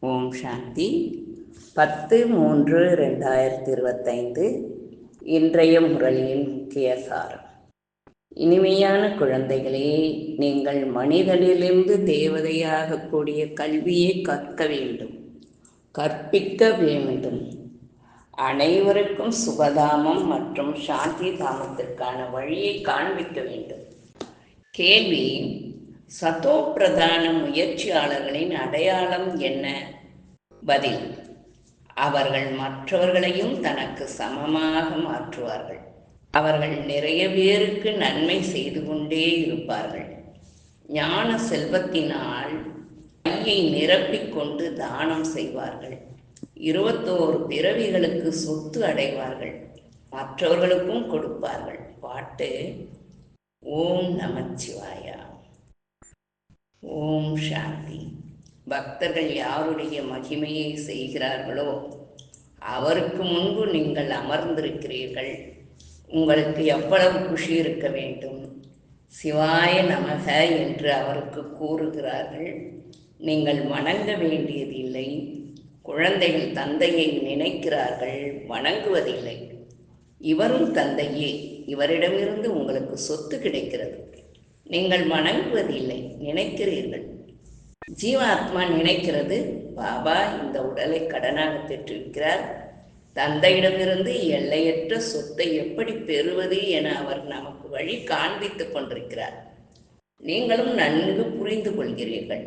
ஓம் சாந்தி. பத்து மூன்று ரெண்டாயிரத்தி இருபத்தைந்து இன்றைய முரளியின் முக்கிய சாரம். இனிமையான குழந்தைகளே நீங்கள் மனிதனிலிருந்து தேவதையாக கூடிய கல்வியை கற்க வேண்டும். கற்பிக்க வேண்டும். அனைவருக்கும் சுகதாமம் மற்றும் சாந்தி தாமத்திற்கான வழியை காண்பிக்க வேண்டும். கேள்வி சதோ பிரதான முயற்சியாளர்களின் அடையாளம் என்ன? பதில் அவர்கள் மற்றவர்களையும் தனக்கு சமமாக மாற்றுவார்கள். அவர்கள் நிறைய பேருக்கு நன்மை செய்து கொண்டே இருப்பார்கள். ஞான செல்வத்தினால் கையை நிரப்பிக்கொண்டு தானம் செய்வார்கள். இருபத்தோரு பிறவிகளுக்கு சொத்து அடைவார்கள். மற்றவர்களுக்கும் கொடுப்பார்கள். பாட்டு ஓம் நமச்சிவாயா. ஓம் சாந்தி. பக்தர்கள் யாருடைய மகிமையை செய்கிறார்களோ அவருக்கு முன்பு நீங்கள் அமர்ந்திருக்கிறீர்கள். உங்களுக்கு எவ்வளவு குஷி இருக்க வேண்டும்? சிவாய நமக என்று அவருக்கு கூறுகிறார்கள். நீங்கள் வணங்க வேண்டியதில்லை. குழந்தைகள் தந்தையை நினைக்கிறார்கள் வணங்குவதில்லை. இவரும் தந்தையே இவரிடமிருந்து உங்களுக்கு சொத்து கிடைக்கிறது. நீங்கள் வணங்குவதில்லை நினைக்கிறீர்கள். ஜீவாத்மா நினைக்கிறது பாபா இந்த உடலை கடனாக பெற்றிருக்கிறார். தந்தையிடமிருந்து எல்லையற்ற சொத்தை எப்படி பெறுவது என அவர் நமக்கு வழி காண்பித்துக் கொண்டிருக்கிறார். நீங்களும் நன்கு புரிந்து கொள்கிறீர்கள்.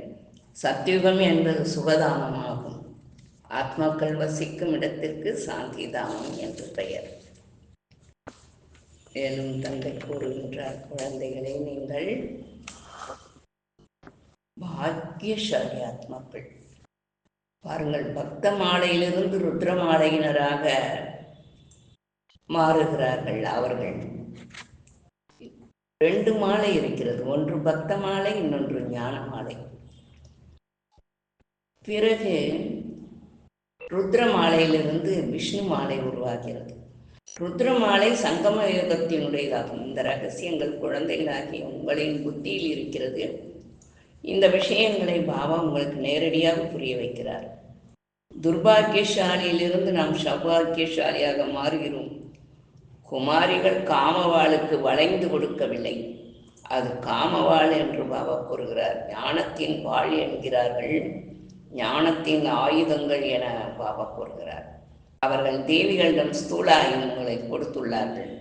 சத்தியுகம் என்பது சுகதாமமாகும். ஆத்மாக்கள் வசிக்கும் இடத்திற்கு சாந்திதாமம் என்று பெயர். மேலும் தந்தை கூறுகின்றார். குழந்தைகளை நீங்கள் பாக்கியசாலி ஆத்மாக்கள் பாருங்கள் பக்த மாலையிலிருந்து ருத்ர மாலையினராக மாறுகிறார்கள் அவர்கள். ரெண்டு மாலை இருக்கிறது. ஒன்று பக்த மாலை இன்னொன்று ஞான மாலை. பிறகு ருத்ர மாலையிலிருந்து விஷ்ணு மாலை உருவாகிறது. ருத்ரமாலை சங்கம யுகத்தினுடையதாகும் இந்த ரகசியங்கள் குழந்தைகளாகிய உங்களின் புத்தியில் இருக்கிறது. இந்த விஷயங்களை பாபா உங்களுக்கு நேரடியாக புரிய வைக்கிறார். துர்பாக்கியசாலியிலிருந்து நாம் சௌபாக்கியசாலியாக மாறுகிறோம். குமாரிகள் காமவாளுக்கு வளைந்து கொடுக்கவில்லை. அது காமவாள் என்று பாபா கூறுகிறார். ஞானத்தின் வாழ் என்கிறார்கள். ஞானத்தின் ஆயுதங்கள் என பாபா கூறுகிறார். அவர்கள் தேவிகளிடம் ஸ்தூல ஆயுதங்களை கொடுத்துள்ளார்கள்.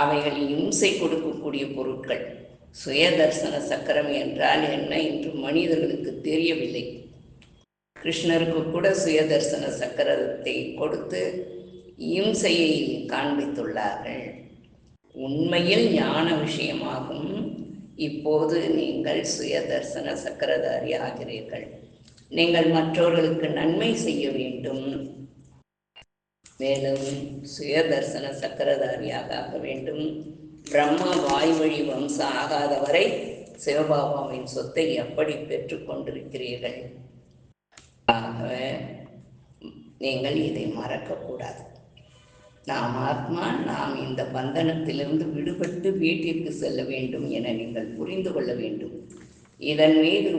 அவைகள் இம்சை கொடுக்கக்கூடிய பொருட்கள். சுயதர்சன சக்கரம் என்றால் என்ன என்று மனிதர்களுக்கு தெரியவில்லை. கிருஷ்ணருக்கு கூட சுயதர்சன சக்கரத்தை கொடுத்து இம்சையை காண்பித்துள்ளார்கள். உண்மையில் ஞான விஷயமாகும். இப்போது நீங்கள் சுயதர்சன சக்கரதாரி ஆகிறீர்கள். நீங்கள் மற்றவர்களுக்கு நன்மை செய்ய வேண்டும். மேலும் சுயதர்சன சக்கரதாரியாக ஆக வேண்டும். பிரம்மா வாய்வழி வம்சம் ஆகாத வரை சிவபாபாவின் சொத்தை எப்படி பெற்றுக்கொண்டிருக்கிறீர்கள் ஆக நீங்கள் இதை மறக்கக்கூடாது. நாம் ஆத்மா நாம் இந்த பந்தனத்திலிருந்து விடுபட்டு வீட்டிற்கு செல்ல வேண்டும் என நீங்கள் புரிந்து கொள்ள வேண்டும். இதன் மீது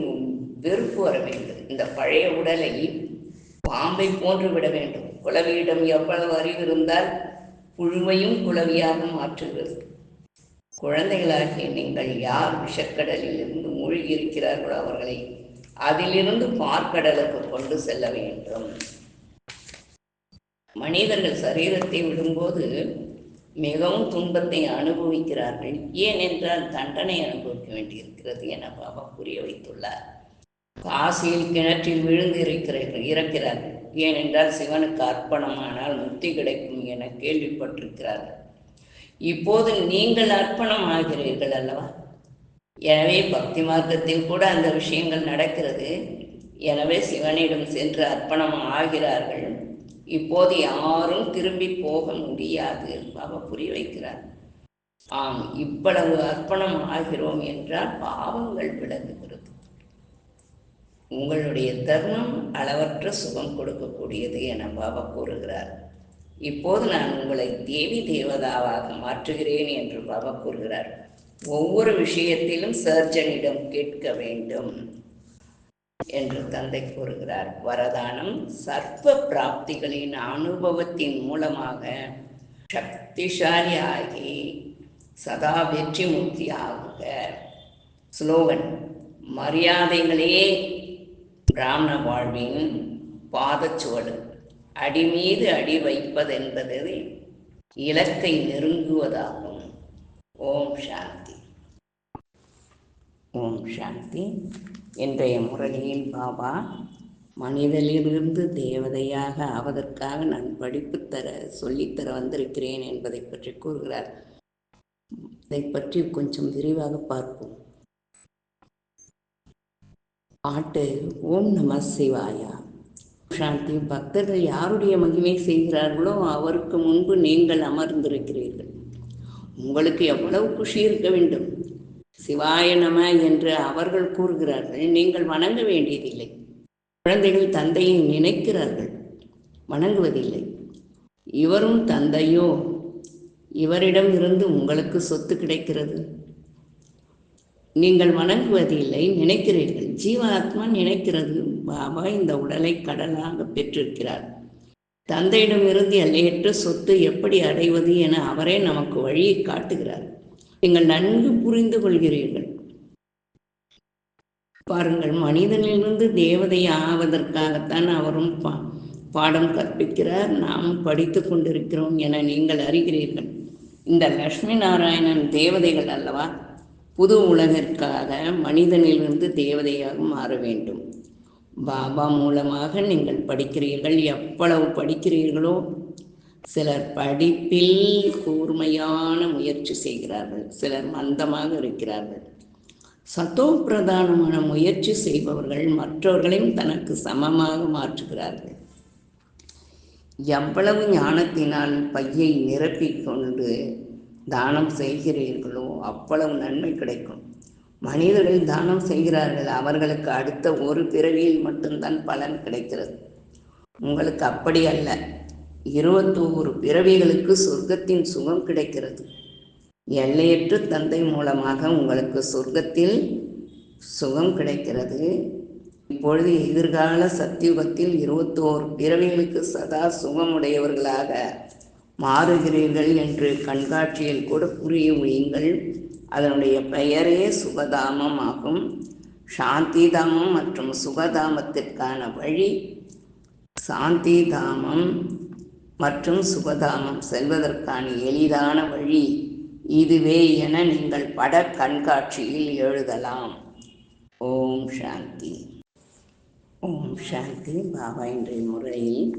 வெறுப்பு வர வேண்டும். இந்த பழைய உடலை பாம்பை போன்று விட வேண்டும். குளவியிடம் எவ்வளவு அறிவு இருந்தால் புழுவையும் குளவியாக மாற்றுகிறது குழந்தைகளாகிய நீங்கள் யார் விஷக்கடலில் இருந்து மூழ்கி இருக்கிறார்களோ அவர்களை அதிலிருந்து பார்க்கடலுக்கு கொண்டு செல்ல வேண்டும். மனிதர்கள் சரீரத்தை விடும்போது மிகவும் துன்பத்தை அனுபவிக்கிறார்கள். ஏனென்றால் தண்டனை அனுபவிக்க வேண்டியிருக்கிறது என பாபா புரிய வைத்துள்ளார். காசியில் கிணற்றில் விழுந்து இருக்கிறார்கள் இறக்கிறார்கள் ஏனென்றால் சிவனுக்கு அர்ப்பணமானால் முக்தி கிடைக்கும் என கேள்விப்பட்டிருக்கிறார்கள். இப்போது நீங்கள் அர்ப்பணம் ஆகிறீர்கள் அல்லவா? எனவே பக்தி மார்க்கத்தில் கூட அந்த விஷயங்கள் நடக்கிறது. எனவே சிவனிடம் சென்று அர்ப்பணம் ஆகிறார்கள் இப்போது யாரும் திரும்பி போக முடியாது பாபா புரிய வைக்கிறார். ஆம் இவ்வளவு அர்ப்பணம் ஆகிறோம் என்றால் பாவங்கள் விளங்குகிறது உங்களுடைய தர்மம் அளவற்ற சுகம் கொடுக்கக்கூடியது என பாபா கூறுகிறார். இப்போது நான் உங்களை தேவி தேவதாவாக மாற்றுகிறேன் என்று பாபா கூறுகிறார். ஒவ்வொரு விஷயத்திலும் சர்ஜனிடம் கேட்க வேண்டும் என்று தந்தை கூறுகிறார். வரதானம் சர்வ பிராப்திகளின் அனுபவத்தின் மூலமாக சக்திசாலி ஆகி சதா வெற்றி முக்தி ஆகுக ஸ்லோகன் மரியாதைகளே பிராமண வாழ்வின் பாதச்சுவடு அடி மீது அடி வைப்பதென்பது இலக்கை நெருங்குவதாகும். ஓம் சாந்தி. ஓம் சாந்தி. இன்றைய முரளியில் பாபா மனிதனிலிருந்து தேவதையாக ஆவதற்காக நான் படிப்பு தர சொல்லித்தர வந்திருக்கிறேன் என்பதை பற்றி கூறுகிறார். இதை பற்றி கொஞ்சம் விரிவாக பார்ப்போம். பாட்டு ஓம் நம சிவாயா. சாந்தி பக்தர்கள் யாருடைய மகிமை செய்கிறார்களோ அவருக்கு முன்பு நீங்கள் அமர்ந்திருக்கிறீர்கள். உங்களுக்கு எவ்வளவு குஷி இருக்க வேண்டும்? சிவாய நம என்று அவர்கள் கூறுகிறார்கள். நீங்கள் வணங்க வேண்டியதில்லை. குழந்தைகள் தந்தையை நினைக்கிறார்கள். வணங்குவதில்லை. இவரும் தந்தையோ? இவரிடம் இருந்து உங்களுக்கு சொத்து கிடைக்கிறது? நீங்கள் வணங்குவதில்லை நினைக்கிறீர்கள். ஜீவாத்மா நினைக்கிறது பாபா இந்த உடலை கடனாக பெற்றிருக்கிறார். தந்தையிடமிருந்து எல்லையற்ற சொத்து எப்படி அடைவது என அவரே நமக்கு வழியை காட்டுகிறார். நீங்கள் நன்கு புரிந்து கொள்கிறீர்கள். பாருங்கள் மனிதனிலிருந்து தேவதை ஆவதற்காகத்தான் அவரும் பா பாடம் கற்பிக்கிறார். நாம் படித்து கொண்டிருக்கிறோம் என நீங்கள் அறிகிறீர்கள். இந்த லக்ஷ்மி நாராயணன் தேவதைகள் அல்லவா? புது உலகிற்காக மனிதனிலிருந்து தேவதையாக மாற வேண்டும். பாபா மூலமாக நீங்கள் படிக்கிறீர்கள் எவ்வளவு படிக்கிறீர்களோ சிலர் படிப்பில் கூர்மையான முயற்சி செய்கிறார்கள் சிலர் மந்தமாக இருக்கிறார்கள். சத்தோ பிரதானமான முயற்சி செய்பவர்கள் மற்றவர்களையும் தனக்கு சமமாக மாற்றுகிறார்கள். எவ்வளவு ஞானத்தினால் பையை நிரப்பிக்கொண்டு தானம் செய்கிறீர்களோ அவ்வளவு நன்மை கிடைக்கும். மனிதர்கள் தானம் செய்கிறார்கள் அவர்களுக்கு அடுத்த ஒரு பிறவியில் மட்டும்தான் பலன் கிடைக்கிறது. உங்களுக்கு அப்படி அல்ல இருபத்தோரு பிறவிகளுக்கு சொர்க்கத்தின் சுகம் கிடைக்கிறது. எல்லையற்ற தந்தை மூலமாக உங்களுக்கு சொர்க்கத்தில் சுகம் கிடைக்கிறது. இப்பொழுது எதிர்கால சத்தியுகத்தில் இருபத்தோரு பிறவிகளுக்கு சதா சுகமுடையவர்களாக மாறுகிறீர்கள் என்று கண்காட்சியில் கூட புரிய வையுங்கள். அதனுடைய பெயரே சுகதாமம் ஆகும். சாந்திதாமம் மற்றும் சுகதாமத்திற்கான வழி சாந்திதாமம் மற்றும் சுகதாமம் செல்வதற்கான எளிதான வழி இதுவே என நீங்கள் பட கண்காட்சியில் எழுதலாம். ஓம் சாந்தி. ஓம் சாந்தி பாபா இன்றைய முறையில்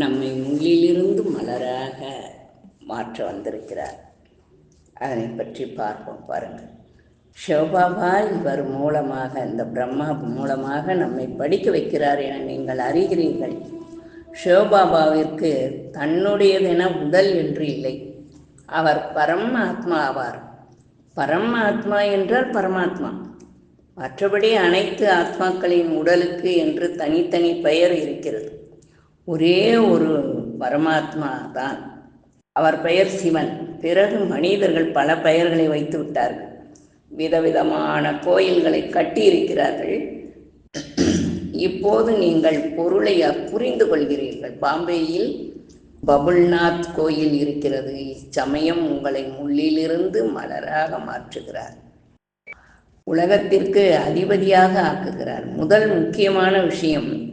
நம்மை உள்ளிலிருந்து மலராக மாற்ற வந்திருக்கிறார். அதனை பற்றி பார்ப்போம் பாருங்கள். சிவபாபா இவர் மூலமாக இந்த பிரம்மா மூலமாக நம்மை படிக்க வைக்கிறார் என நீங்கள் அறிகிறீர்கள். சிவபாபாவிற்கு தன்னுடையதென உடல் என்று இல்லை. அவர் பரமாத்மா ஆவார். பரமாத்மா என்றால் பரமாத்மா. மற்றபடி அனைத்து ஆத்மாக்களின் உடலுக்கு என்று தனித்தனி பெயர் இருக்கிறது. ஒரே ஒரு பரமாத்மா தான். அவர் பெயர் சிவன். பிறகு மனிதர்கள் பல பெயர்களை வைத்து விட்டார்கள். விதவிதமான கோயில்களை கட்டியிருக்கிறார்கள். இப்போது நீங்கள் பொருளை புரிந்து கொள்கிறீர்கள். பாம்பேயில் பபுல்நாத் கோயில் இருக்கிறது. இச்சமயம் உங்களை முள்ளிலிருந்து மலராக மாற்றுகிறார். உலகத்திற்கு அதிபதியாக ஆக்குகிறார். முதல் முக்கியமான விஷயம்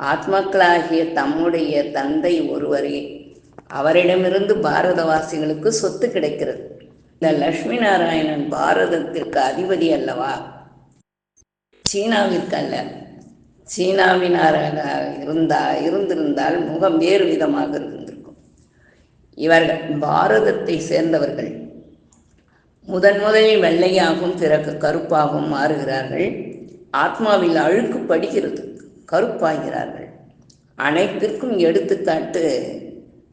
ஆத்மாக்களாகிய தம்முடைய தந்தை ஒருவரே. அவரிடமிருந்து பாரதவாசிகளுக்கு சொத்து கிடைக்கிறது. இந்த லட்சுமி நாராயணன் பாரதத்திற்கு அதிபதி அல்லவா? சீனாவிற்கு அல்ல. சீனாவினாராக இருந்தா இருந்திருந்தால் முகம் வேறு விதமாக இருந்திருக்கும். இவர்கள் பாரதத்தை சேர்ந்தவர்கள். முதன் முதலில் வெள்ளையாகவும் பிறகு கருப்பாகவும் மாறுகிறார்கள். ஆத்மாவில் அழுக்கு படுகிறது. கருப்பாகிறார்கள். அனைத்திற்கும் எடுத்துக்காட்டு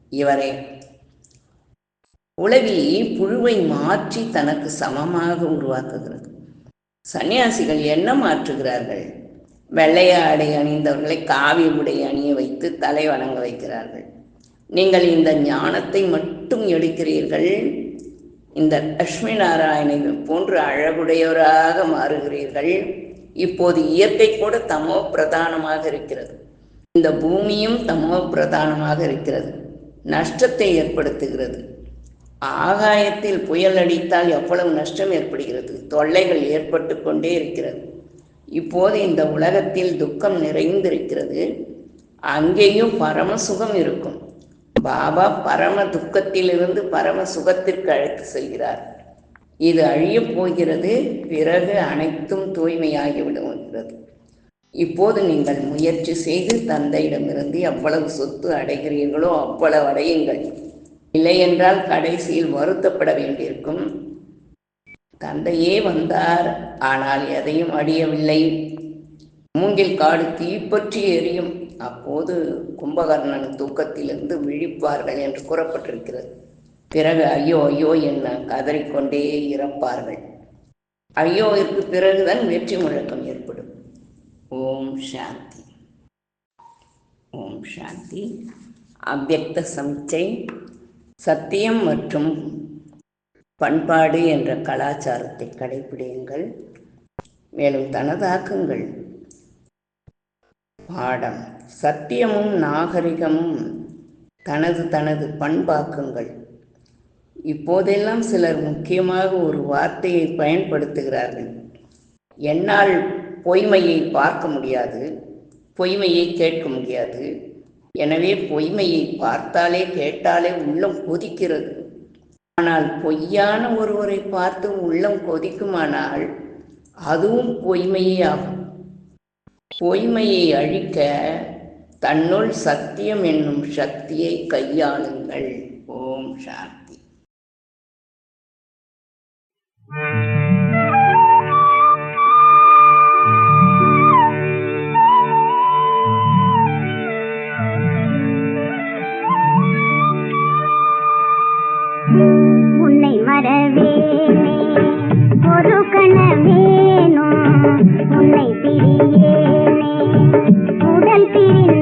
இவரே. உளவி புழுவை மாற்றி தனக்கு சமமாக உருவாக்குகிறது. சன்னியாசிகள் என்ன மாற்றுகிறார்கள்? வெள்ளைய ஆடை அணிந்தவர்களை காவி உடை அணிய வைத்து தலை வணங்க வைக்கிறார்கள். நீங்கள் இந்த ஞானத்தை மட்டும் எடுக்கிறீர்கள்? இந்த லட்சுமி நாராயணன் போன்று அழகுடையவராக மாறுகிறீர்கள்? இப்போது இயற்கை கூட தமோ பிரதானமாக இருக்கிறது. இந்த பூமியும் தமோ பிரதானமாக இருக்கிறது. நஷ்டத்தை ஏற்படுத்துகிறது. ஆகாயத்தில் புயல் அடித்தால் எவ்வளவு நஷ்டம் ஏற்படுகிறது? தொல்லைகள் ஏற்பட்டு கொண்டே இருக்கிறது. இப்போது இந்த உலகத்தில் துக்கம் நிறைந்திருக்கிறது. அங்கேயும் பரம சுகம் இருக்கும். பாபா பரம துக்கத்திலிருந்து பரம சுகத்திற்கு அழைத்து செல்கிறார். இது அழியப் போகிறது பிறகு அனைத்தும் தூய்மையாகிவிடுகிறது இப்போது நீங்கள் முயற்சி செய்து தந்தையிடமிருந்து எவ்வளவு சொத்து அடைகிறீர்களோ அவ்வளவு அடையுங்கள். இல்லையென்றால் கடைசியில் வருத்தப்பட வேண்டியிருக்கும். தந்தையே வந்தார் ஆனால் எதையும் அடியவில்லை மூங்கில் காடு தீப்பற்றி எரியும். அப்போது கும்பகர்ணன் தூக்கத்திலிருந்து விழிப்பார்கள் என்று கூறப்பட்டிருக்கிறது. பிறகு ஐயோ ஐயோ என்ன கதறிக்கொண்டே இறப்பார்கள். ஐயோவிற்கு பிறகுதான் வெற்றி முழக்கம் ஏற்படும். ஓம் சாந்தி. ஓம் சாந்தி. அவ்வக்த சமிச்சை சத்தியம் மற்றும் பண்பாடு என்ற கலாச்சாரத்தை கடைபிடியுங்கள் மேலும் தனதாக்குங்கள். பாடம். சத்தியமும் நாகரிகமும் தனது தனது பண்பாக்குங்கள். இப்போதெல்லாம் சிலர் முக்கியமாக ஒரு வார்த்தையை பயன்படுத்துகிறார்கள். என்னால் பொய்மையை பார்க்க முடியாது பொய்மையை கேட்க முடியாது. எனவே பொய்மையை பார்த்தாலே கேட்டாலே உள்ளம் கொதிக்கிறது. ஆனால் பொய்யான ஒருவரை பார்த்து உள்ளம் கொதிக்குமானால் அதுவும் பொய்மையே ஆகும். பொய்மையை அழிக்க தன்னுள் சத்தியம் என்னும் சக்தியை கையாளுங்கள். ஓம் சாந்தி. உன்னை பிரியேனே உடல் பிரிந்த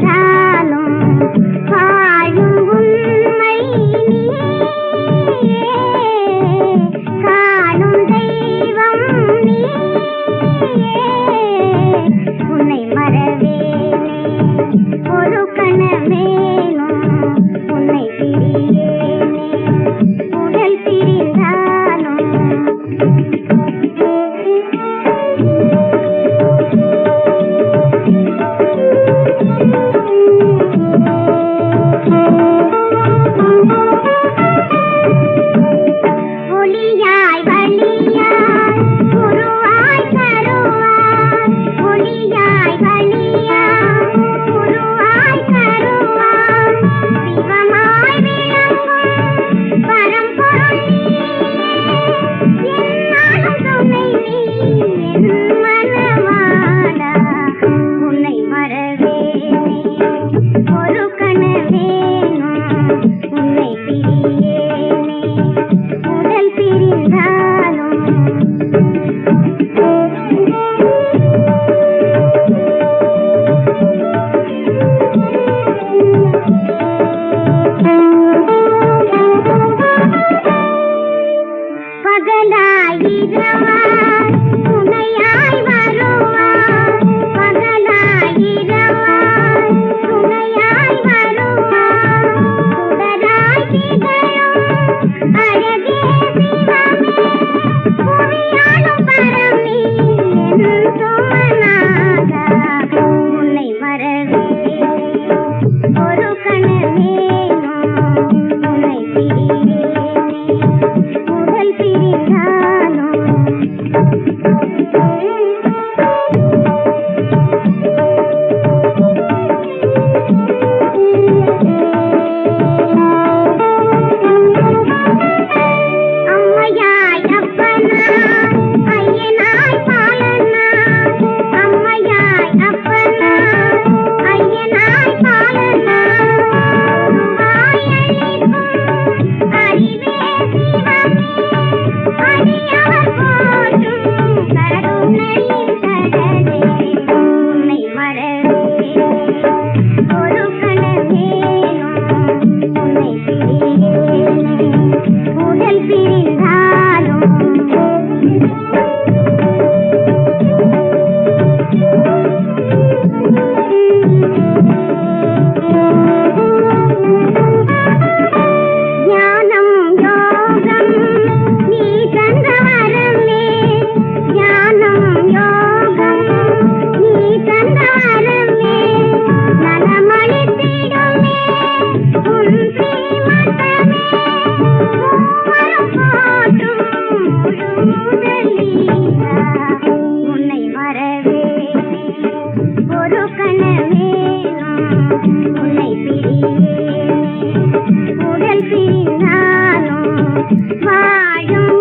மாயும்